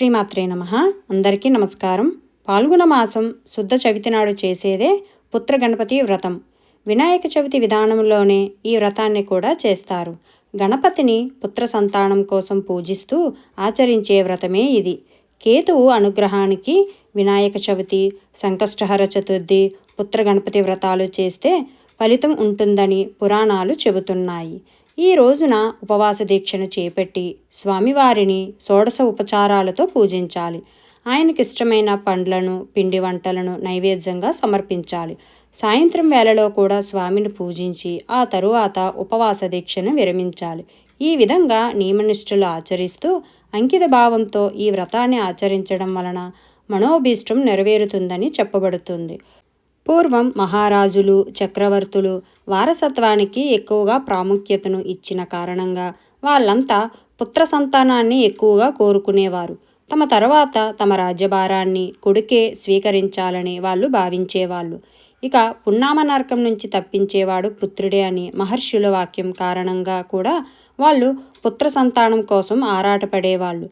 శ్రీమాత్రే నమ. అందరికీ నమస్కారం. పాల్గొన మాసం శుద్ధ చవితి నాడు చేసేదే పుత్ర గణపతి వ్రతం. వినాయక చవితి విధానంలోనే ఈ వ్రతాన్ని కూడా చేస్తారు. గణపతిని పుత్ర సంతానం కోసం పూజిస్తూ ఆచరించే వ్రతమే ఇది. కేతువు అనుగ్రహానికి వినాయక చవితి సంకష్టహర చతుర్థి పుత్ర గణపతి వ్రతాలు చేస్తే ఫలితం ఉంటుందని పురాణాలు చెబుతున్నాయి. ఈ రోజున ఉపవాస దీక్షను చేపట్టి స్వామివారిని షోడశ ఉపచారాలతో పూజించాలి. ఆయనకి ఇష్టమైన పండ్లను పిండి వంటలను నైవేద్యంగా సమర్పించాలి. సాయంత్రం వేళలో కూడా స్వామిని పూజించి ఆ తరువాత ఉపవాస దీక్షను విరమించాలి. ఈ విధంగా నియమనిష్ఠులు ఆచరిస్తూ అంకిత భావంతో ఈ వ్రతాన్ని ఆచరించడం వలన మనోభీష్టం నెరవేరుతుందని చెప్పబడుతుంది. పూర్వం మహారాజులు చక్రవర్తులు వారసత్వానికి ఎక్కువగా ప్రాముఖ్యతను ఇచ్చిన కారణంగా వాళ్ళంతా పుత్ర సంతానాన్ని ఎక్కువగా కోరుకునేవారు. తమ తర్వాత తమ రాజ్యభారాన్ని కొడుకే స్వీకరించాలని వాళ్ళు భావించేవాళ్ళు. ఇక పున్నామనరకం నుంచి తప్పించేవాడు పుత్రుడే అని మహర్షుల వాక్యం కారణంగా కూడా వాళ్ళు పుత్ర సంతానం కోసం ఆరాటపడేవాళ్ళు.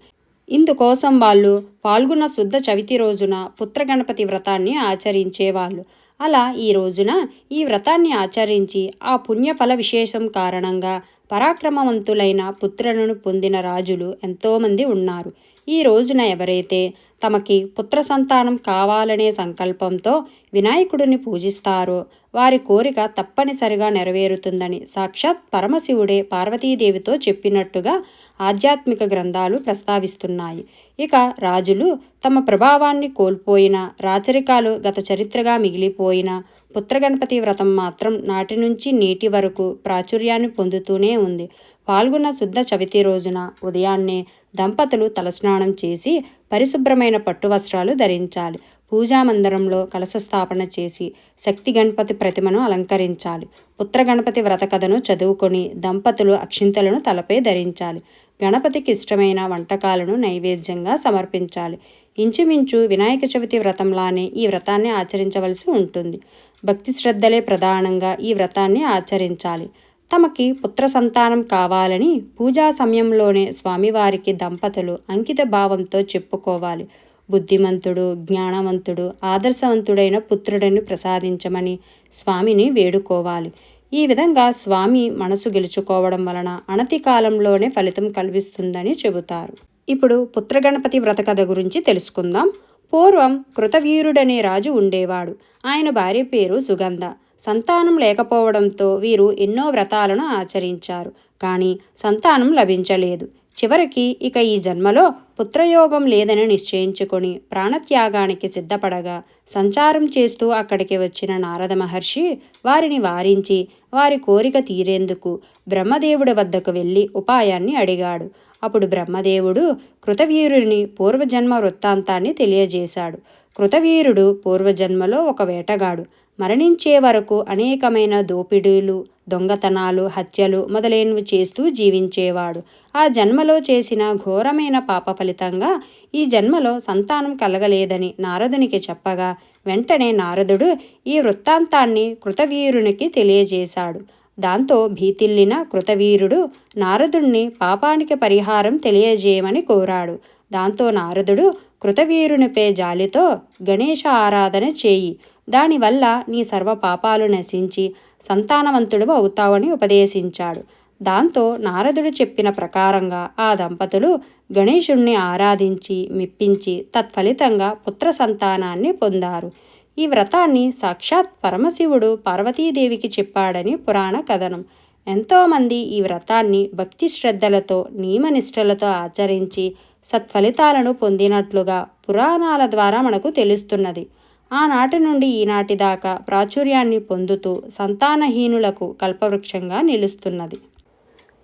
ఇందుకోసం వాళ్ళు పాల్గొన్న శుద్ధ చవితి రోజున పుత్ర గణపతి వ్రతాన్ని ఆచరించేవాళ్ళు. అలా ఈ రోజున ఈ వ్రతాన్ని ఆచరించి ఆ పుణ్యఫల విశేషం కారణంగా పరాక్రమవంతులైన పుత్రులను పొందిన రాజులు ఎంతోమంది ఉన్నారు. ఈ రోజున ఎవరైతే తమకి పుత్ర సంతానం కావాలనే సంకల్పంతో వినాయకుడిని పూజిస్తారో వారి కోరిక తప్పనిసరిగా నెరవేరుతుందని సాక్షాత్ పరమశివుడే పార్వతీదేవితో చెప్పినట్టుగా ఆధ్యాత్మిక గ్రంథాలు ప్రస్తావిస్తున్నాయి. ఇక రాజులు తమ ప్రభావాన్ని కోల్పోయిన రాచరికాలు గత చరిత్రగా మిగిలిపోయిన పుత్రగణపతి వ్రతం మాత్రం నాటి నుంచి నేటి వరకు ప్రాచుర్యాన్ని పొందుతూనే ఉంది. పాల్గొన్న శుద్ధ చవితి రోజున ఉదయాన్నే దంపతులు తలస్నానం చేసి పరిశుభ్రమైన పట్టు వస్త్రాలు ధరించాలి. పూజా మందిరంలో కలశ స్థాపన చేసి శక్తి గణపతి ప్రతిమను అలంకరించాలి. పుత్ర గణపతి వ్రత కథను చదువుకొని దంపతులు అక్షింతలను తలపై ధరించాలి. గణపతికి ఇష్టమైన వంటకాలను నైవేద్యంగా సమర్పించాలి. ఇంచుమించు వినాయక చవితి వ్రతంలానే ఈ వ్రతాన్ని ఆచరించవలసి ఉంటుంది. భక్తి శ్రద్ధలే ప్రధానంగా ఈ వ్రతాన్ని ఆచరించాలి. తమకి పుత్ర సంతానం కావాలని పూజా సమయంలోనే స్వామివారికి దంపతులు అంకిత భావంతో చెప్పుకోవాలి. బుద్ధిమంతుడు జ్ఞానవంతుడు ఆదర్శవంతుడైన పుత్రుడిని ప్రసాదించమని స్వామిని వేడుకోవాలి. ఈ విధంగా స్వామి మనసు గెలుచుకోవడం వలన అనతి కాలంలోనే ఫలితం కల్పిస్తుందని చెబుతారు. ఇప్పుడు పుత్రగణపతి వ్రత కథ గురించి తెలుసుకుందాం. పూర్వం కృతవీరుడనే రాజు ఉండేవాడు. ఆయన భార్య పేరు సుగంధ. సంతానం లేకపోవడంతో వీరు ఎన్నో వ్రతాలను ఆచరించారు కానీ సంతానం లభించలేదు. చివరికి ఇక ఈ జన్మలో పుత్రయోగం లేదని నిశ్చయించుకొని ప్రాణత్యాగానికి సిద్ధపడగా సంచారం చేస్తూ అక్కడికి వచ్చిన నారద మహర్షి వారిని వారించి వారి కోరిక తీరేందుకు బ్రహ్మదేవుడి వద్దకు వెళ్ళి ఉపాయాన్ని అడిగాడు. అప్పుడు బ్రహ్మదేవుడు కృతవీరుని పూర్వజన్మ వృత్తాంతాన్ని తెలియజేశాడు. కృతవీరుడు పూర్వజన్మలో ఒక వేటగాడు. మరణించే వరకు అనేకమైన దోపిడీలు దొంగతనాలు హత్యలు మొదలైనవి చేస్తూ జీవించేవాడు. ఆ జన్మలో చేసిన ఘోరమైన పాప ఫలితంగా ఈ జన్మలో సంతానం కలగలేదని నారదునికి చెప్పగా వెంటనే నారదుడు ఈ వృత్తాంతాన్ని కృతవీరునికి తెలియజేశాడు. దాంతో భీతిల్లిన కృతవీరుడు నారదుణ్ణి పాపానికి పరిహారం తెలియజేయమని కోరాడు. దాంతో నారదుడు కృతవీరునిపై జాలితో గణేష ఆరాధన చేయి. దానివల్ల నీ సర్వ పాపాలు నశించి సంతానవంతుడు అవుతావని ఉపదేశించాడు. దాంతో నారదుడు చెప్పిన ప్రకారంగా ఆ దంపతులు గణేశుణ్ణి ఆరాధించి మెప్పించి తత్ఫలితంగా పుత్ర సంతానాన్ని పొందారు. ఈ వ్రతాన్ని సాక్షాత్ పరమశివుడు పార్వతీదేవికి చెప్పాడని పురాణ కథనం. ఎంతోమంది ఈ వ్రతాన్ని భక్తి శ్రద్ధలతో నియమనిష్టలతో ఆచరించి సత్ఫలితాలను పొందినట్లుగా పురాణాల ద్వారా మనకు తెలుస్తున్నది. ఆనాటి నుండి ఈనాటి దాకా ప్రాచుర్యాన్ని పొందుతూ సంతానహీనులకు కల్పవృక్షంగా నిలుస్తున్నది.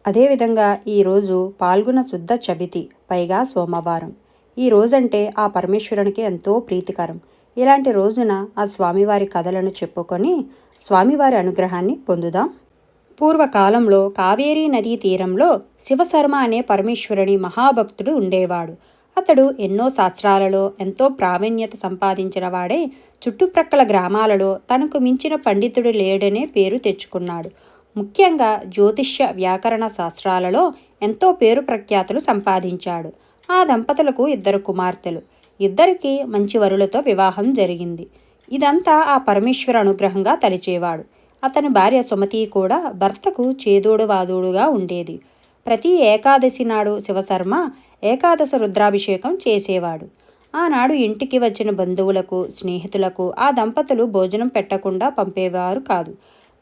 అదేవిధంగా ఈరోజు పాల్గొన శుద్ధ చవితి పైగా సోమవారం. ఈ రోజంటే ఆ పరమేశ్వరునికి ఎంతో ప్రీతికరం. ఇలాంటి రోజున ఆ స్వామివారి కథలను చెప్పుకొని స్వామివారి అనుగ్రహాన్ని పొందుదాం. పూర్వకాలంలో కావేరీ నదీ తీరంలో శివశర్మ అనే పరమేశ్వరుని మహాభక్తుడు ఉండేవాడు. అతడు ఎన్నో శాస్త్రాలలో ఎంతో ప్రావీణ్యత సంపాదించిన వాడే. చుట్టుప్రక్కల గ్రామాలలో తనకు మించిన పండితుడు లేడనే పేరు తెచ్చుకున్నాడు. ముఖ్యంగా జ్యోతిష్య వ్యాకరణ శాస్త్రాలలో ఎంతో పేరు ప్రఖ్యాతులు సంపాదించాడు. ఆ దంపతులకు ఇద్దరు కుమార్తెలు. ఇద్దరికి మంచి వరులతో వివాహం జరిగింది. ఇదంతా ఆ పరమేశ్వర అనుగ్రహంగా తలిచేవాడు. అతని భార్య సుమతి కూడా భర్తకు చేదోడు వాదోడుగా ఉండేది. ప్రతి ఏకాదశి నాడు శివశర్మ ఏకాదశ రుద్రాభిషేకం చేసేవాడు. ఆనాడు ఇంటికి వచ్చిన బంధువులకు స్నేహితులకు ఆ దంపతులు భోజనం పెట్టకుండా పంపేవారు కాదు.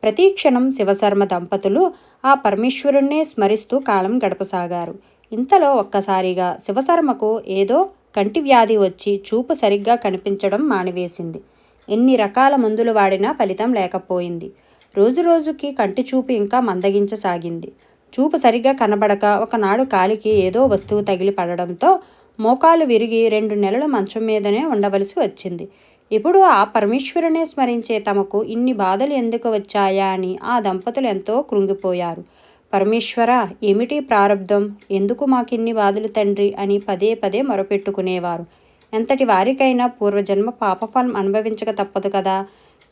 ప్రతి క్షణం శివశర్మ దంపతులు ఆ పరమేశ్వరుణ్ణే స్మరిస్తూ కాలం గడపసాగారు. ఇంతలో ఒక్కసారిగా శివశర్మకు ఏదో కంటి వ్యాధి వచ్చి చూపు సరిగ్గా కనిపించడం మానివేసింది. ఎన్ని రకాల మందులు వాడినా ఫలితం లేకపోయింది. రోజురోజుకి కంటి చూపు ఇంకా మందగించసాగింది. చూపు సరిగ్గా కనబడక ఒకనాడు కాలికి ఏదో వస్తువు తగిలి పడడంతో మోకాలు విరిగి రెండు నెలలు మంచం మీదనే ఉండవలసి వచ్చింది. ఇప్పుడు ఆ పరమేశ్వరునే స్మరించే తమకు ఇన్ని బాధలు ఎందుకు వచ్చాయా అని ఆ దంపతులు ఎంతో కృంగిపోయారు. పరమేశ్వర ఏమిటి ప్రారంధం ఎందుకు మాకిన్ని బాధలు తండ్రి? అని పదే పదే మొరపెట్టుకునేవారు. ఎంతటి వారికైనా పూర్వజన్మ పాపఫలం అనుభవించక తప్పదు కదా.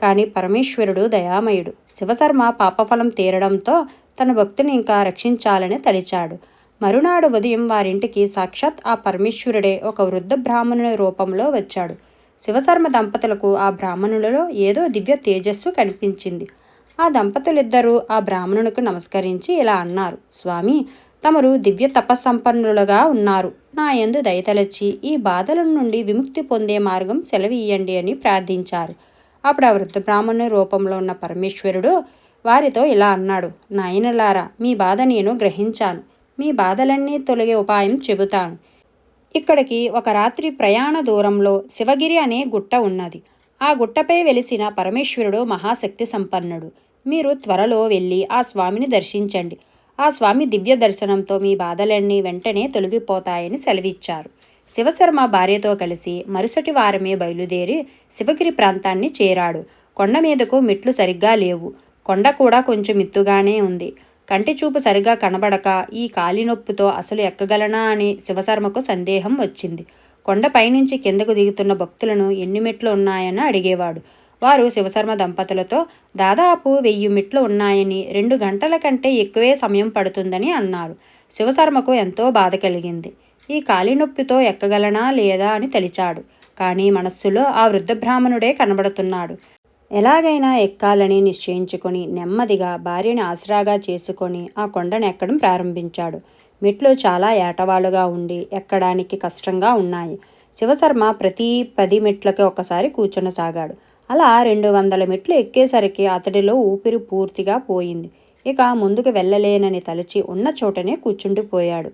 కానీ పరమేశ్వరుడు దయామయుడు. శివశర్మ పాపఫలం తీరడంతో తన భక్తిని ఇంకా రక్షించాలని తలిచాడు. మరునాడు ఉదయం వారింటికి సాక్షాత్ ఆ పరమేశ్వరుడే ఒక వృద్ధ బ్రాహ్మణుని రూపంలో వచ్చాడు. శివశర్మ దంపతులకు ఆ బ్రాహ్మణులలో ఏదో దివ్య తేజస్సు కనిపించింది. ఆ దంపతులిద్దరూ ఆ బ్రాహ్మణునికి నమస్కరించి ఇలా అన్నారు స్వామి తమరు దివ్య తపస్సంపన్నులుగా ఉన్నారు. నా యందు దయతలచి ఈ బాధల నుండి విముక్తి పొందే మార్గం సెలవియ్యండి అని ప్రార్థించారు. అప్పుడు ఆ వృద్ధ బ్రాహ్మణుని రూపంలో ఉన్న పరమేశ్వరుడు వారితో ఇలా అన్నాడు నాయనలారా మీ బాధ నేను గ్రహించాను. మీ బాధలన్నీ తొలగే ఉపాయం చెబుతాను. ఇక్కడికి ఒక రాత్రి ప్రయాణ దూరంలో శివగిరి అనే గుట్ట ఉన్నది. ఆ గుట్టపై వెలిసిన పరమేశ్వరుడు మహాశక్తి సంపన్నుడు. మీరు త్వరలో వెళ్ళి ఆ స్వామిని దర్శించండి. ఆ స్వామి దివ్య దర్శనంతో మీ బాధలన్నీ వెంటనే తొలగిపోతాయని సెలవిచ్చారు. శివశర్మ భార్యతో కలిసి మరుసటి వారమే బయలుదేరి శివగిరి ప్రాంతాన్ని చేరాడు. కొండ మీదకు మెట్లు సరిగ్గా లేవు. కొండ కూడా కొంచెం ఎత్తుగానే ఉంది. కంటి చూపు సరిగా కనబడక ఈ కాలి నొప్పుతో అసలు ఎక్కగలనా అని శివశర్మకు సందేహం వచ్చింది. కొండపైనుంచి కిందకు దిగుతున్న భక్తులను ఎన్ని మెట్లు ఉన్నాయని అడిగేవాడు. వారు శివశర్మ దంపతులతో దాదాపు వెయ్యి మెట్లు ఉన్నాయని రెండు గంటల కంటే ఎక్కువే సమయం పడుతుందని అన్నారు. శివశర్మకు ఎంతో బాధ కలిగింది. ఈ కాలి నొప్పితో ఎక్కగలనా లేదా అని తలిచాడు. కానీ మనస్సులో ఆ వృద్ధ బ్రాహ్మణుడే కనబడుతున్నాడు. ఎలాగైనా ఎక్కాలని నిశ్చయించుకొని నెమ్మదిగా భార్యని ఆసరాగా చేసుకొని ఆ కొండను ఎక్కడం ప్రారంభించాడు. మెట్లు చాలా ఏటవాలుగా ఉండి ఎక్కడానికి కష్టంగా ఉన్నాయి. శివశర్మ ప్రతి పది మెట్లకి ఒకసారి కూర్చునసాగాడు. అలా రెండు వందల మెట్లు ఎక్కేసరికి అతడిలో ఊపిరి పూర్తిగా పోయింది. ఇక ముందుకు వెళ్ళలేనని తలచి ఉన్న చోటనే కూర్చుండిపోయాడు.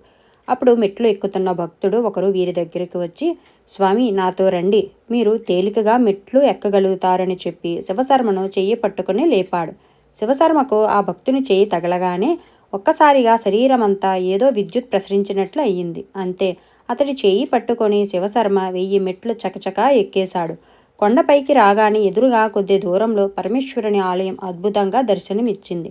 అప్పుడు మెట్లు ఎక్కుతున్న భక్తుడు ఒకరు వీరి దగ్గరికి వచ్చి స్వామి నాతో రండి. మీరు తేలికగా మెట్లు ఎక్కగలుగుతారని చెప్పి శివశర్మను చెయ్యి పట్టుకుని లేపాడు. శివశర్మకు ఆ భక్తుని చేయి తగలగానే ఒక్కసారిగా శరీరమంతా ఏదో విద్యుత్ ప్రసరించినట్లు అయ్యింది. అంతే. అతడి చేయి పట్టుకొని శివశర్మ వెయ్యి మెట్లు చకచకా ఎక్కేశాడు. కొండపైకి రాగానే ఎదురుగా కొద్ది దూరంలో పరమేశ్వరుని ఆలయం అద్భుతంగా దర్శనమిచ్చింది.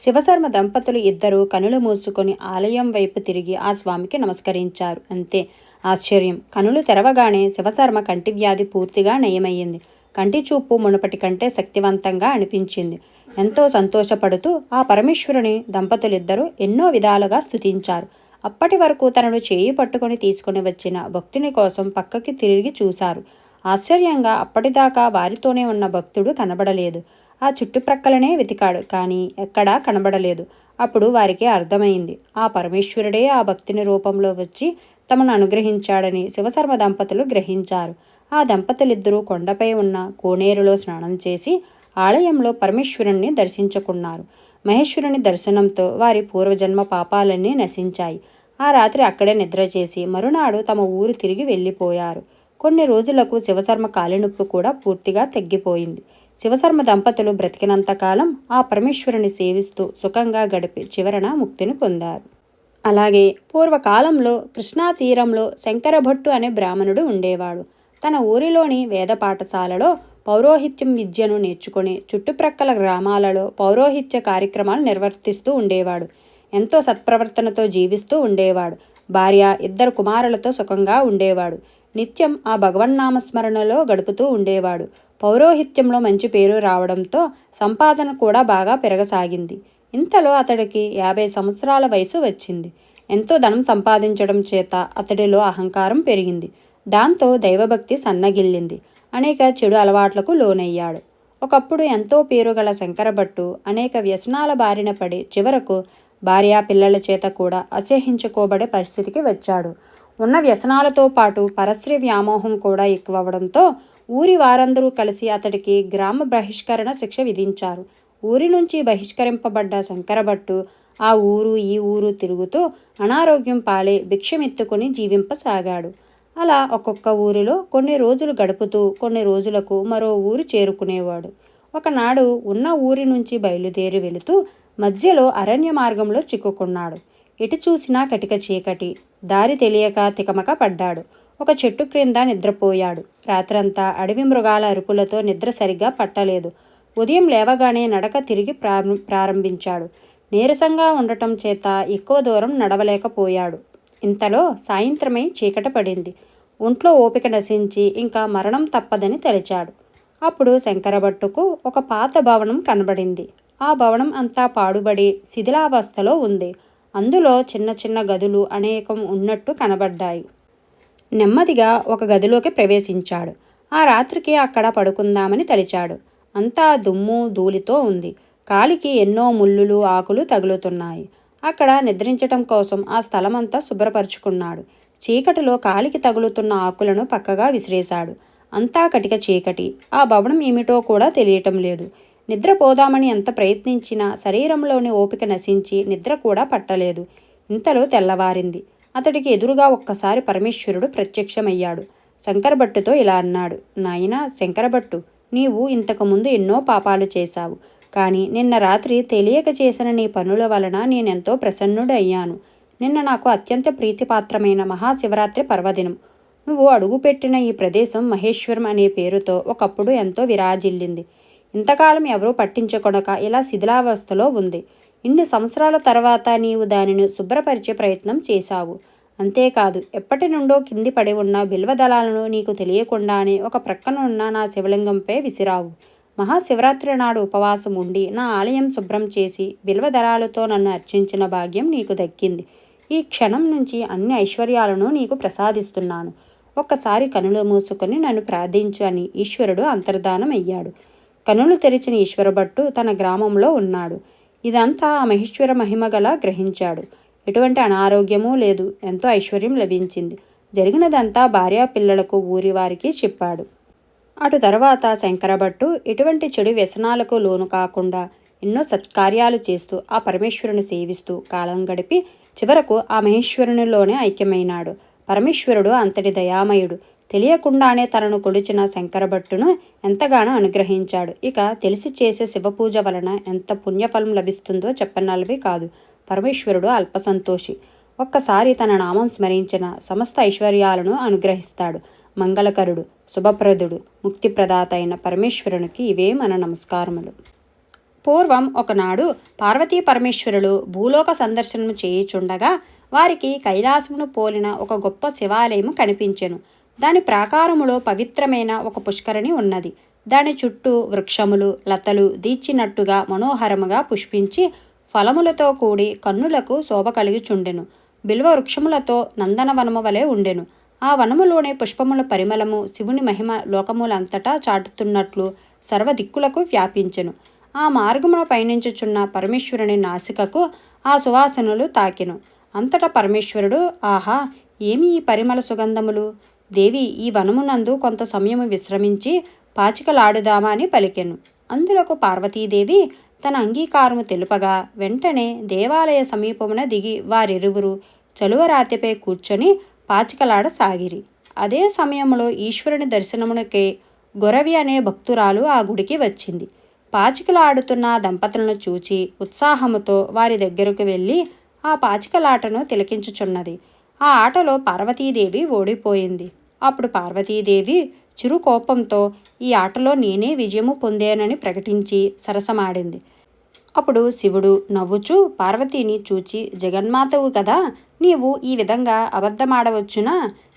శివశర్మ దంపతులు ఇద్దరూ కనులు మూసుకొని ఆలయం వైపు తిరిగి ఆ స్వామికి నమస్కరించారు. అంతే. ఆశ్చర్యం. కనులు తెరవగానే శివశర్మ కంటి వ్యాధి పూర్తిగా నయమయ్యింది. కంటి చూపు మునుపటి కంటే శక్తివంతంగా అనిపించింది. ఎంతో సంతోషపడుతూ ఆ పరమేశ్వరుని దంపతులిద్దరూ ఎన్నో విధాలుగా స్తుతించారు. అప్పటి వరకు తనను చేయి పట్టుకొని తీసుకుని వచ్చిన భక్తుని కోసం పక్కకి తిరిగి చూశారు. ఆశ్చర్యంగా అప్పటిదాకా వారితోనే ఉన్న భక్తుడు కనబడలేదు. ఆ చుట్టుప్రక్కలనే వెతికాడు కానీ ఎక్కడా కనబడలేదు. అప్పుడు వారికి అర్థమైంది ఆ పరమేశ్వరుడే ఆ భక్తిని రూపంలో వచ్చి తమను అనుగ్రహించాడని శివశర్మ దంపతులు గ్రహించారు. ఆ దంపతులిద్దరూ కొండపై ఉన్న కోనేరులో స్నానం చేసి ఆలయంలో పరమేశ్వరుణ్ణి దర్శించుకున్నారు. మహేశ్వరుని దర్శనంతో వారి పూర్వజన్మ పాపాలన్నీ నశించాయి. ఆ రాత్రి అక్కడే నిద్ర చేసి మరునాడు తమ ఊరు తిరిగి వెళ్ళిపోయారు. కొన్ని రోజులకు శివశర్మ కాలినొప్పి కూడా పూర్తిగా తగ్గిపోయింది. శివశర్మ దంపతులు బ్రతికినంతకాలం ఆ పరమేశ్వరుని సేవిస్తూ సుఖంగా గడిపి చివరన ముక్తిని పొందారు. అలాగే పూర్వకాలంలో కృష్ణా తీరంలో శంకరభట్టు అనే బ్రాహ్మణుడు ఉండేవాడు. తన ఊరిలోని వేద పాఠశాలలో పౌరోహిత్యం విద్యను నేర్చుకుని చుట్టుప్రక్కల గ్రామాలలో పౌరోహిత్య కార్యక్రమాలు నిర్వర్తిస్తూ ఉండేవాడు. ఎంతో సత్ప్రవర్తనతో జీవిస్తూ ఉండేవాడు. భార్య ఇద్దరు కుమారులతో సుఖంగా ఉండేవాడు. నిత్యం ఆ భగవన్నామస్మరణలో గడుపుతూ ఉండేవాడు. పౌరోహిత్యంలో మంచి పేరు రావడంతో సంపాదన కూడా బాగా పెరగసాగింది. ఇంతలో అతడికి యాభై సంవత్సరాల వయసు వచ్చింది. ఎంతో ధనం సంపాదించడం చేత అతడిలో అహంకారం పెరిగింది. దాంతో దైవభక్తి సన్నగిల్లింది. అనేక చెడు అలవాట్లకు లోనయ్యాడు. ఒకప్పుడు ఎంతో పేరుగల శంకరభట్టు అనేక వ్యసనాల బారిన పడి చివరకు భార్యా పిల్లల చేత కూడా అసహ్యించుకోబడే పరిస్థితికి వచ్చాడు. ఉన్న వ్యసనాలతో పాటు పరస్త్రీ వ్యామోహం కూడా ఎక్కువవడంతో ఊరి వారందరూ కలిసి అతడికి గ్రామ బహిష్కరణ శిక్ష విధించారు. ఊరి నుంచి బహిష్కరింపబడ్డ శంకరభట్టు ఆ ఊరు ఈ ఊరు తిరుగుతూ అనారోగ్యం పాలే భిక్షమెత్తుకుని జీవింపసాగాడు. అలా ఒక్కొక్క ఊరిలో కొన్ని రోజులు గడుపుతూ కొన్ని రోజులకు మరో ఊరు చేరుకునేవాడు. ఒకనాడు ఉన్న ఊరి నుంచి బయలుదేరి వెళుతూ మధ్యలో అరణ్య మార్గంలో చిక్కుకున్నాడు. ఎటు చూసినా కటిక చీకటి. దారి తెలియక తికమక పడ్డాడు. ఒక చెట్టు క్రింద నిద్రపోయాడు. రాత్రంతా అడవి మృగాల అరుపులతో నిద్ర సరిగ్గా పట్టలేదు. ఉదయం లేవగానే నడక తిరిగి ప్రారంభించాడు. నీరసంగా ఉండటం చేత ఎక్కువ దూరం నడవలేకపోయాడు. ఇంతలో సాయంత్రమై చీకట పడింది. ఒంట్లో ఓపిక నశించి ఇంకా మరణం తప్పదని తలిచాడు. అప్పుడు శంకరభట్టుకు ఒక పాత భవనం కనబడింది. ఆ భవనం అంతా పాడుబడి శిథిలావస్థలో ఉంది. అందులో చిన్న చిన్న గదులు అనేకం ఉన్నట్టు కనబడ్డాయి. నెమ్మదిగా ఒక గదిలోకి ప్రవేశించాడు. ఆ రాత్రికి అక్కడ పడుకుందామని తలిచాడు. అంతా దుమ్ము ధూళితో ఉంది. కాలికి ఎన్నో ముళ్ళులు ఆకులు తగులుతున్నాయి. అక్కడ నిద్రించటం కోసం ఆ స్థలమంతా శుభ్రపరుచుకున్నాడు. చీకటిలో కాలికి తగులుతున్న ఆకులను పక్కగా విసిరేశాడు. అంతా కటిక చీకటి. ఆ భవనం ఏమిటో కూడా తెలియటం లేదు. నిద్రపోదామని ఎంత ప్రయత్నించినా శరీరంలోని ఓపిక నశించి నిద్ర కూడా పట్టలేదు. ఇంతలో తెల్లవారింది. అతడికి ఎదురుగా ఒక్కసారి పరమేశ్వరుడు ప్రత్యక్షమయ్యాడు. శంకరభట్టుతో ఇలా అన్నాడు నాయన శంకరభట్టు నీవు ఇంతకుముందు ఎన్నో పాపాలు చేశావు. కానీ నిన్న రాత్రి తెలియక చేసిన నీ పనుల వలన నేనెంతో ప్రసన్నుడు అయ్యాను. నిన్న నాకు అత్యంత ప్రీతిపాత్రమైన మహాశివరాత్రి పర్వదినం. నువ్వు అడుగుపెట్టిన ఈ ప్రదేశం మహేశ్వరం అనే పేరుతో ఒకప్పుడు ఎంతో విరాజిల్లింది. ఇంతకాలం ఎవరూ పట్టించుకొనక ఇలా శిథిలావస్థలో ఉంది. ఇన్ని సంవత్సరాల తర్వాత నీవు దానిని శుభ్రపరిచే ప్రయత్నం చేశావు. అంతేకాదు ఎప్పటి నుండో కింది పడి ఉన్న బిల్వదళాలను నీకు తెలియకుండానే ఒక ప్రక్కన ఉన్న నా శివలింగంపై విసిరావు. మహాశివరాత్రి నాడు ఉపవాసం ఉండి నా ఆలయం శుభ్రం చేసి బిల్వదళాలతో నన్ను అర్చించిన భాగ్యం నీకు దక్కింది. ఈ క్షణం నుంచి అన్ని ఐశ్వర్యాలను నీకు ప్రసాదిస్తున్నాను. ఒక్కసారి కనులు మూసుకొని నన్ను ప్రార్థించు అని ఈశ్వరుడు అంతర్ధానం అయ్యాడు కనులు తెరిచిన ఈశ్వరభట్టు తన గ్రామంలో ఉన్నాడు. ఇదంతా ఆ మహేశ్వర మహిమ గల గ్రహించాడు. ఎటువంటి అనారోగ్యమూ లేదు. ఎంతో ఐశ్వర్యం లభించింది. జరిగినదంతా భార్యా పిల్లలకు ఊరి వారికి చెప్పాడు. అటు తర్వాత శంకరభట్టు ఎటువంటి చెడు వ్యసనాలకు లోను కాకుండా ఎన్నో సత్కార్యాలు చేస్తూ ఆ పరమేశ్వరుని సేవిస్తూ కాలం గడిపి చివరకు ఆ మహేశ్వరునిలోనే ఐక్యమైనాడు. పరమేశ్వరుడు అంతటి దయామయుడు. తెలియకుండానే తనను కొలిచిన శంకరభట్టును ఎంతగానో అనుగ్రహించాడు. ఇక తెలిసి చేసే శివపూజ వలన ఎంత పుణ్యఫలం లభిస్తుందో చెప్పనలవి కాదు. పరమేశ్వరుడు అల్పసంతోషి. ఒక్కసారి తన నామం స్మరించిన సమస్త ఐశ్వర్యాలను అనుగ్రహిస్తాడు. మంగళకరుడు శుభప్రదుడు ముక్తిప్రదాత అయిన పరమేశ్వరునికి ఇవే మన నమస్కారములు. పూర్వం ఒకనాడు పార్వతీ పరమేశ్వరులు భూలోక సందర్శనము చేయుచుండగా వారికి కైలాసమును పోలిన ఒక గొప్ప శివాలయము కనిపించెను. దాని ప్రాకారములో పవిత్రమైన ఒక పుష్కరిణి ఉన్నది. దాని చుట్టూ వృక్షములు లతలు దీచినట్టుగా మనోహరముగా పుష్పించి ఫలములతో కూడి కన్నులకు శోభ కలిగిచుండెను. బిల్వ వృక్షములతో నందనవనము వలె ఉండెను. ఆ వనములోనే పుష్పముల పరిమళము శివుని మహిమ లోకములంతటా చాటుతున్నట్లు సర్వదిక్కులకు వ్యాపించెను. ఆ మార్గమున పయనించుచున్న పరమేశ్వరుని నాసికకు ఆ సువాసనలు తాకెను. అంతటా పరమేశ్వరుడు ఆహా! ఏమి ఈ పరిమళ సుగంధములు? దేవి ఈ వనమునందు కొంత సమయము విశ్రమించి పాచికలాడుదామా అని పలికెను. అందులకు పార్వతీదేవి తన అంగీకారము తెలుపగా వెంటనే దేవాలయ సమీపమున దిగి వారిరువురు చలువరాతిపై కూర్చొని పాచికలాడసాగిరి అదే సమయంలో ఈశ్వరుని దర్శనమునకే గొరవి అనే భక్తురాలు ఆ గుడికి వచ్చింది. పాచికలాడుతున్న దంపతులను చూచి ఉత్సాహముతో వారి దగ్గరకు వెళ్ళి ఆ పాచికలాటను తిలకించుచున్నది. ఆ ఆటలో పార్వతీదేవి ఓడిపోయింది. అప్పుడు పార్వతీదేవి చిరు కోపంతో ఈ ఆటలో నేనే విజయము పొందానని ప్రకటించి సరసమాడింది. అప్పుడు శివుడు నవ్వుచూ పార్వతీని చూచి జగన్మాతవు కదా నీవు ఈ విధంగా అబద్ధమాడవచ్చునా?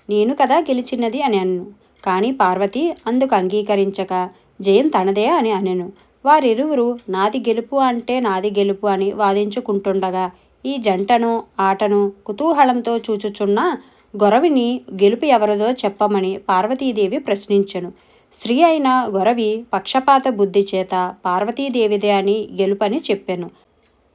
నేను కదా గెలిచినది అని అన్ను కానీ పార్వతి అందుకు అంగీకరించక జయం తనదే అని అనెను వారిరువురు నాది గెలుపు అంటే నాది గెలుపు అని వాదించుకుంటుండగా ఈ జంటను ఆటను కుతూహలంతో చూచుచున్న గొరవిని గెలుపు ఎవరిదో చెప్పమని పార్వతీదేవి ప్రశ్నించెను. స్త్రీ అయిన గొరవి పక్షపాత బుద్ధి చేత పార్వతీదేవిదే అని గెలుపని చెప్పాను.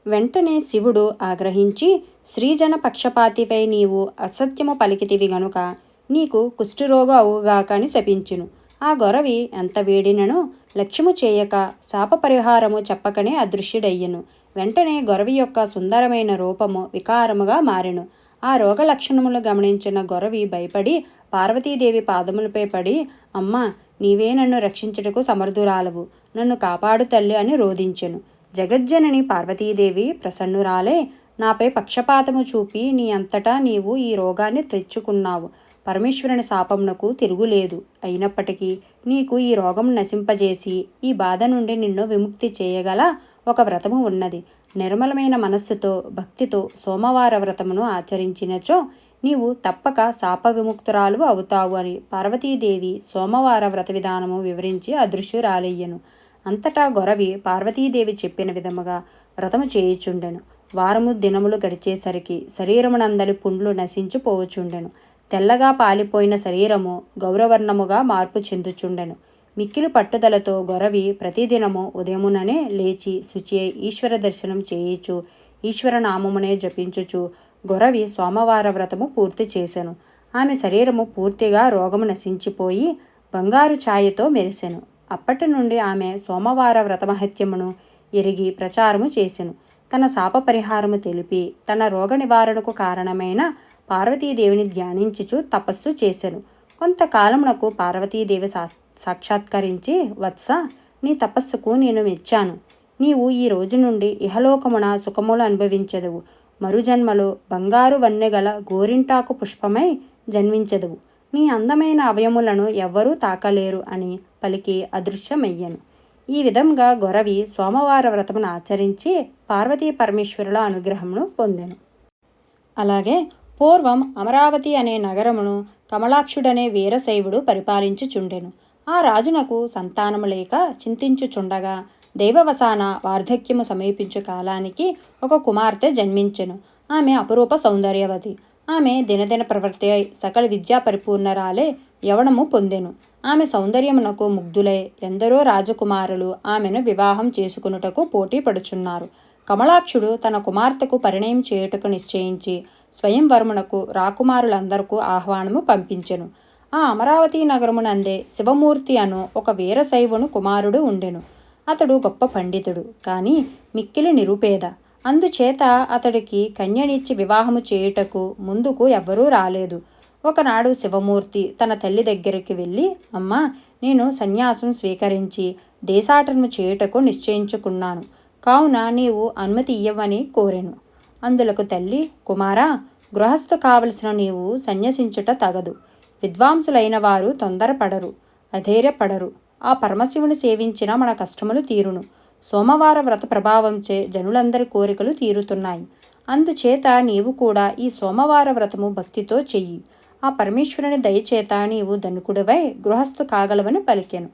వెంటనే శివుడు ఆగ్రహించి శ్రీజన పక్షపాతిపై నీవు అసత్యము పలికితివి గనుక నీకు కుష్ఠరోగ అవుగాక అని శపించును. ఆ గొరవి ఎంత వేడినను లక్ష్యము చేయక శాప పరిహారము చెప్పకనే అదృశ్యుడయ్యను. వెంటనే గొరవి యొక్క సుందరమైన రూపము వికారముగా మారెను. ఆ రోగ లక్షణములు గమనించిన గొరవి భయపడి పార్వతీదేవి పాదములపై పడి అమ్మా నీవే నన్ను రక్షించుటకు సమర్థురాలవు. నన్ను కాపాడు తల్లి అని రోధించెను. జగజ్జనని పార్వతీదేవి ప్రసన్నురాలే నాపై పక్షపాతము చూపి నీ అంతటా నీవు ఈ రోగాన్ని తెచ్చుకున్నావు. పరమేశ్వరుని శాపమునకు తిరుగులేదు. అయినప్పటికీ నీకు ఈ రోగం నశింపజేసి ఈ బాధ నుండి నిన్ను విముక్తి చేయగల ఒక వ్రతము ఉన్నది. నిర్మలమైన మనస్సుతో భక్తితో సోమవార వ్రతమును ఆచరించినచో నీవు తప్పక శాప విముక్తురాలు అవుతావు అని పార్వతీదేవి సోమవార వ్రత విధానము వివరించి అదృశ్యురాలయ్యను. అంతటా గొరవి పార్వతీదేవి చెప్పిన విధముగా వ్రతము చేయుచుండెను. వారము దినములు గడిచేసరికి శరీరమునందలి పుండ్లు నశించిపోవచుండెను. తెల్లగా పాలిపోయిన శరీరము గౌరవర్ణముగా మార్పు చెందుచుండెను. మిక్కిలి పట్టుదలతో గొరవి ప్రతిదినము ఉదయముననే లేచి శుచి ఈశ్వర దర్శనం చేయించు ఈశ్వరనామమునే జపించుచు గొరవి సోమవార వ్రతము పూర్తి చేశాను ఆమె శరీరము పూర్తిగా రోగము నశించిపోయి బంగారు ఛాయతో మెరిసెను. అప్పటి నుండి ఆమె సోమవార వ్రతమహత్యమును ఎరిగి ప్రచారము చేసెను. తన శాప పరిహారము తెలిపి తన రోగ నివారణకు కారణమైన పార్వతీదేవిని ధ్యానించుచు తపస్సు చేశాను కొంతకాలమునకు పార్వతీదేవి శాస్త్ర సాక్షాత్కరించి వత్స నీ తపస్సుకు నేను మెచ్చాను. నీవు ఈ రోజు నుండి ఇహలోకమున సుఖములు అనుభవించదువు. మరుజన్మలో బంగారు వన్నెగల గోరింటాకు పుష్పమై జన్మించదువు. నీ అందమైన అవయములను ఎవ్వరూ తాకలేరు అని పలికి అదృశ్యమయ్యను. ఈ విధంగా గొరవి సోమవార వ్రతమును ఆచరించి పార్వతీ పరమేశ్వరుల అనుగ్రహమును పొందెను. అలాగే పూర్వం అమరావతి అనే నగరమును కమలాక్షుడనే వీరశైవుడు పరిపాలించుచుండెను. ఆ రాజునకు సంతానము లేక చింతించుచుండగా దేవవసాన వార్ధక్యము సమీపించు కాలానికి ఒక కుమార్తె జన్మించెను. ఆమె అపురూప సౌందర్యవతి. ఆమె దినదిన ప్రవృత్తి అయి సకల విద్యా పరిపూర్ణరాలే యవనము పొందెను. ఆమె సౌందర్యమునకు ముగ్ధులై. ఎందరో రాజకుమారులు ఆమెను వివాహం చేసుకునుటకు పోటీ పడుచున్నారు. కమలాక్షుడు తన కుమార్తెకు పరిణయం చేయుటకు నిశ్చయించి స్వయంవరమునకు రాకుమారులందరకు ఆహ్వానము పంపించెను. ఆ అమరావతి నగరమునందే శివమూర్తి అను ఒక వీరశైవును కుమారుడు ఉండెను. అతడు గొప్ప పండితుడు కానీ మిక్కిలి నిరుపేద. అందుచేత అతడికి కన్యనిచ్చి వివాహము చేయుటకు ముందుకు ఎవ్వరూ రాలేదు. ఒకనాడు శివమూర్తి తన తల్లి దగ్గరికి వెళ్ళి అమ్మా నేను సన్యాసం స్వీకరించి దేశాటనము చేయుటకు నిశ్చయించుకున్నాను. కావున నీవు అనుమతి ఇయ్యవని కోరెను. అందులకు తల్లి కుమారా గృహస్థు కావలసిన నీవు సన్యసించుట తగదు. విద్వాంసులైన వారు తొందరపడరు అధైర్యపడరు. ఆ పరమశివుని సేవించిన మన కష్టములు తీరును. సోమవార వ్రత ప్రభావంచే జనులందరి కోరికలు తీరుతున్నాయి. అందుచేత నీవు కూడా ఈ సోమవార వ్రతము భక్తితో చెయ్యి. ఆ పరమేశ్వరుని దయచేత నీవు ధనుకుడివై గృహస్థు కాగలవని పలికెను.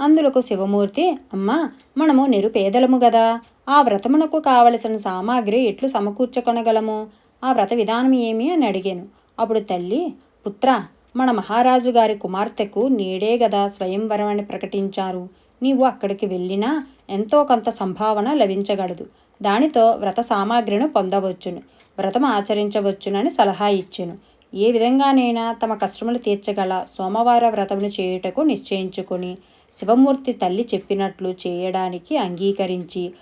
అందులకు శివమూర్తి అమ్మా మనము నిరుపేదలము గదా. ఆ వ్రతమునకు కావలసిన సామాగ్రి ఎట్లు సమకూర్చుకొనగలము? ఆ వ్రత విధానం ఏమి? అని అడిగాను. అప్పుడు తల్లి పుత్ర మన మహారాజు గారి కుమార్తెకు నేడే గదా స్వయంవరం అని ప్రకటించారు. నీవు అక్కడికి వెళ్ళినా ఎంతో కొంత సంభావన లభించగలదు. దానితో వ్రత సామాగ్రిను పొందవచ్చును. వ్రతం ఆచరించవచ్చునని సలహా ఇచ్చాను. ఏ విధంగానైనా తమ కష్టములు తీర్చగల సోమవార వ్రతమును చేయుటకు నిశ్చయించుకొని శివమూర్తి తల్లి చెప్పినట్లు చేయడానికి అంగీకరించి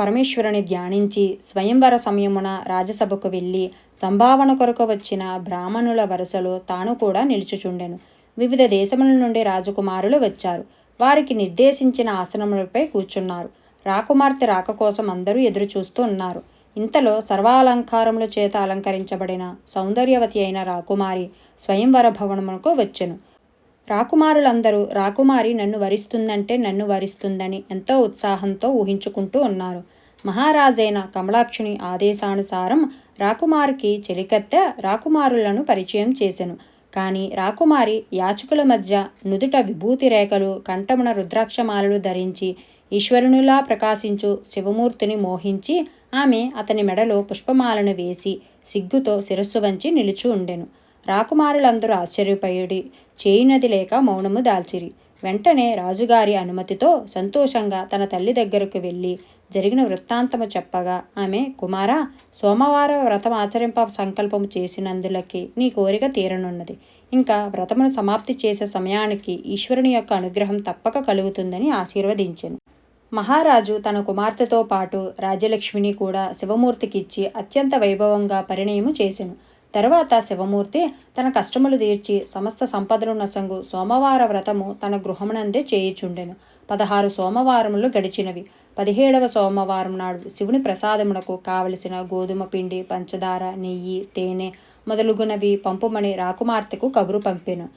పరమేశ్వరుని ధ్యానించి స్వయంవర సమయమున రాజసభకు వెళ్ళి సంభావన కొరకు వచ్చిన బ్రాహ్మణుల వరుసలో తాను కూడా నిలుచుచుండెను. వివిధ దేశముల నుండి రాజకుమారులు వచ్చారు. వారికి నిర్దేశించిన ఆసనములపై కూర్చున్నారు. రాకుమార్తె రాక కోసం అందరూ ఎదురు చూస్తూ ఉన్నారు. ఇంతలో సర్వాలంకారముల చేత అలంకరించబడిన సౌందర్యవతి అయిన రాకుమారి స్వయంవర భవనమునకు వచ్చెను. రాకుమారులందరూ రాకుమారి నన్ను వరిస్తుందంటే నన్ను వరిస్తుందని ఎంతో ఉత్సాహంతో ఊహించుకుంటూ ఉన్నారు. మహారాజైన కమలాక్షుని ఆదేశానుసారం రాకుమారికి చెలికత్తె రాకుమారులను పరిచయం చేశాను కానీ రాకుమారి యాచకుల మధ్య నుదుట విభూతి రేఖలు కంఠమున రుద్రాక్షమాలలు ధరించి ఈశ్వరునిలా ప్రకాశించు శివమూర్తిని మోహించి ఆమె అతని మెడలో పుష్పమాలను వేసి సిగ్గుతో శిరస్సు వంచి నిలుచు ఉండెను. రాకుమారులందరూ ఆశ్చర్యపోయుడి. చేయినది లేక మౌనము దాల్చిరి. వెంటనే రాజుగారి అనుమతితో సంతోషంగా తన తల్లి దగ్గరకు వెళ్ళి జరిగిన వృత్తాంతము చెప్పగా ఆమె కుమార సోమవార వ్రతం ఆచరింప సంకల్పము చేసినందులకి నీ కోరిక తీరనున్నది. ఇంకా వ్రతమును సమాప్తి చేసే సమయానికి ఈశ్వరుని యొక్క అనుగ్రహం తప్పక కలుగుతుందని ఆశీర్వదించెను. మహారాజు తన కుమార్తెతో పాటు రాజ్యలక్ష్మిని కూడా శివమూర్తికిచ్చి అత్యంత వైభవంగా పరిణయము చేసెను. తర్వాత శివమూర్తి తన కష్టములు తీర్చి సమస్త సంపదలు నసంగు సోమవార వ్రతము తన గృహమునందే చేయుచుండెను. పదహారు సోమవారములు గడిచినవి. పదిహేడవ సోమవారం నాడు శివుని ప్రసాదమునకు కావలసిన గోధుమ పిండి పంచదార నెయ్యి తేనె మొదలుగునవి పంపుమని రాకుమార్తెకు కబురు పంపెను.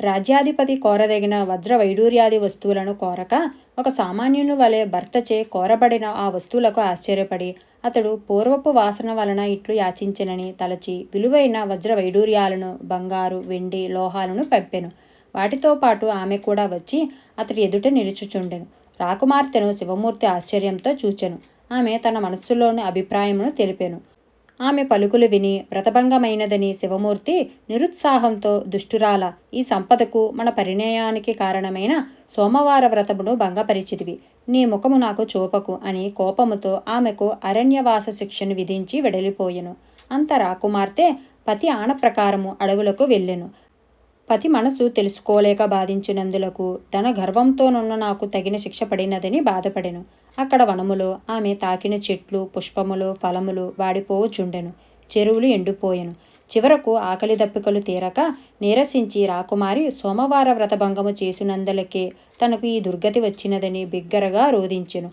రాజ్యాధిపతి కోరదగిన వజ్ర వైడూర్యాది వస్తువులను కోరక ఒక సామాన్యుని వలె భర్తచే కోరబడిన ఆ వస్తువులకు ఆశ్చర్యపడి అతడు పూర్వపు వాసన వలన ఇట్లు యాచించినని తలచి విలువైన వజ్ర వైడూర్యాలను బంగారు వెండి లోహాలను పంపెను. వాటితో పాటు ఆమె కూడా వచ్చి అతడి ఎదుట నిలుచుచుండెను. రాకుమార్తెను శివమూర్తి ఆశ్చర్యంతో చూచెను. ఆమె తన మనస్సులోని అభిప్రాయమును తెలిపెను. ఆమె పలుకులు విని వ్రతభంగమైనదని శివమూర్తి నిరుత్సాహంతో దుష్టురాల ఈ సంపదకు మన పరిణయానికి కారణమైన సోమవార వ్రతమును భంగపరిచితివి. నీ ముఖము నాకు చూపకు అని కోపముతో ఆమెకు అరణ్యవాస శిక్షను విధించి వెడలిపోయెను. అంత రాకుమార్తె పతి ఆనప్రకారము అడవులకు వెళ్ళెను. పతి మనసు తెలుసుకోలేక బాధించినందులకు తన గర్వంతోనున్న నాకు తగిన శిక్ష పడినదని బాధపడెను. అక్కడ వనములో ఆమె తాకిన చెట్లు పుష్పములు ఫలములు వాడిపోవచుండెను చెరువులు ఎండిపోయెను. చివరకు ఆకలి దప్పికలు తీరక నీరసించి రాకుమారి సోమవార వ్రతభంగము చేసినందులకే తనకు ఈ దుర్గతి వచ్చినదని బిగ్గరగా రోధించెను.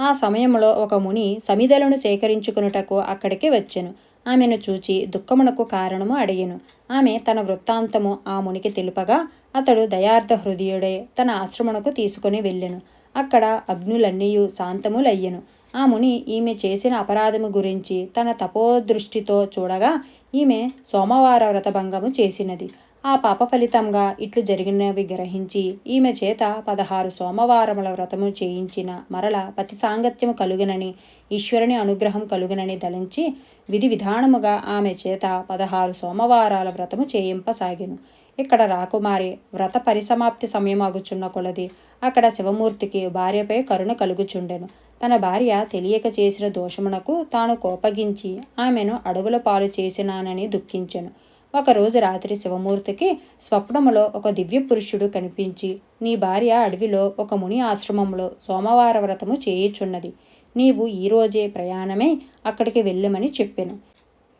ఆ సమయంలో ఒక ముని సమిదలను సేకరించుకునుటకు అక్కడికి వచ్చెను. ఆమెను చూచి దుఃఖమునకు కారణము అడిగెను. ఆమె తన వృత్తాంతము ఆ మునికి తెలుపగా అతడు దయార్థ హృదయుడే తన ఆశ్రమునకు తీసుకుని వెళ్ళెను. అక్కడ అగ్నులన్నీయు శాంతములయ్యెను. ఆ ముని ఈమె చేసిన అపరాధము గురించి తన తపోదృష్టితో చూడగా ఈమె సోమవార వ్రతభంగము చేసినది. ఆ పాప ఫలితంగా ఇట్లు జరిగినవి గ్రహించి ఈమె చేత పదహారు సోమవారముల వ్రతము చేయించిన మరల పతి సాంగత్యము కలుగునని ఈశ్వరుని అనుగ్రహం కలుగునని దళించి విధి విధానముగా ఆమె చేత పదహారు సోమవారాల వ్రతము చేయింపసాగిను. ఇక్కడ రాకుమారి వ్రత పరిసమాప్తి సమయమాగుచున్న కొలది అక్కడ శివమూర్తికి భార్యపై కరుణ కలుగుచుండెను. తన భార్య తెలియక చేసిన దోషమునకు తాను కోపగించి ఆమెను అడవుల పాలు చేసినానని దుఃఖించెను. ఒకరోజు రాత్రి శివమూర్తికి స్వప్నములో ఒక దివ్య పురుషుడు కనిపించి నీ భార్య అడవిలో ఒక ముని ఆశ్రమంలో సోమవార వ్రతము చేయుచున్నది. నీవు ఈరోజే ప్రయాణమై అక్కడికి వెళ్ళమని చెప్పాను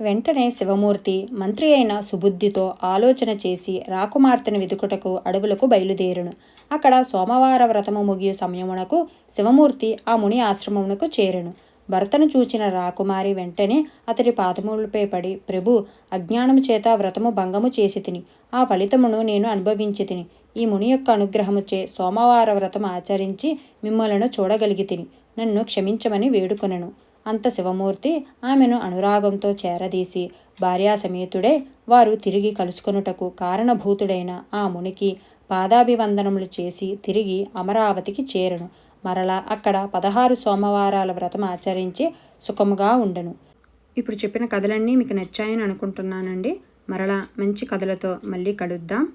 వెంటనే శివమూర్తి మంత్రి అయిన సుబుద్ధితో ఆలోచన చేసి రాకుమార్తెను వెతుకుటకు అడవులకు బయలుదేరును. అక్కడ సోమవార వ్రతము ముగియు సమయమునకు శివమూర్తి ఆ ముని ఆశ్రమమునకు చేరెను. భర్తను చూచిన రాకుమారి వెంటనే అతడి పాదములపై పడి ప్రభు అజ్ఞానము చేత వ్రతము భంగము చేసి తిని ఆ ఫలితమును నేను అనుభవించి తిని ఈ ముని యొక్క అనుగ్రహముచే సోమవార వ్రతం ఆచరించి మిమ్మలను చూడగలిగి తిని నన్ను క్షమించమని వేడుకొనను అంత శివమూర్తి ఆమెను అనురాగంతో చేరదీసి భార్యాసమేతుడే వారు తిరిగి కలుసుకొనుటకు కారణభూతుడైన ఆ మునికి పాదాభివందనములు చేసి తిరిగి అమరావతికి చేరను. మరలా అక్కడ పదహారు సోమవారాల వ్రతం ఆచరించి సుఖముగా ఉండను. ఇప్పుడు చెప్పిన కథలన్నీ మీకు నచ్చాయని అనుకుంటున్నానండి. మరలా మంచి కథలతో మళ్ళీ కలుద్దాం.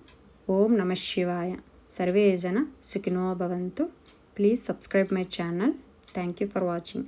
ఓం నమ శివాయ. సర్వే జన సుఖినో భవంతు. Please subscribe my channel. Thank you for watching.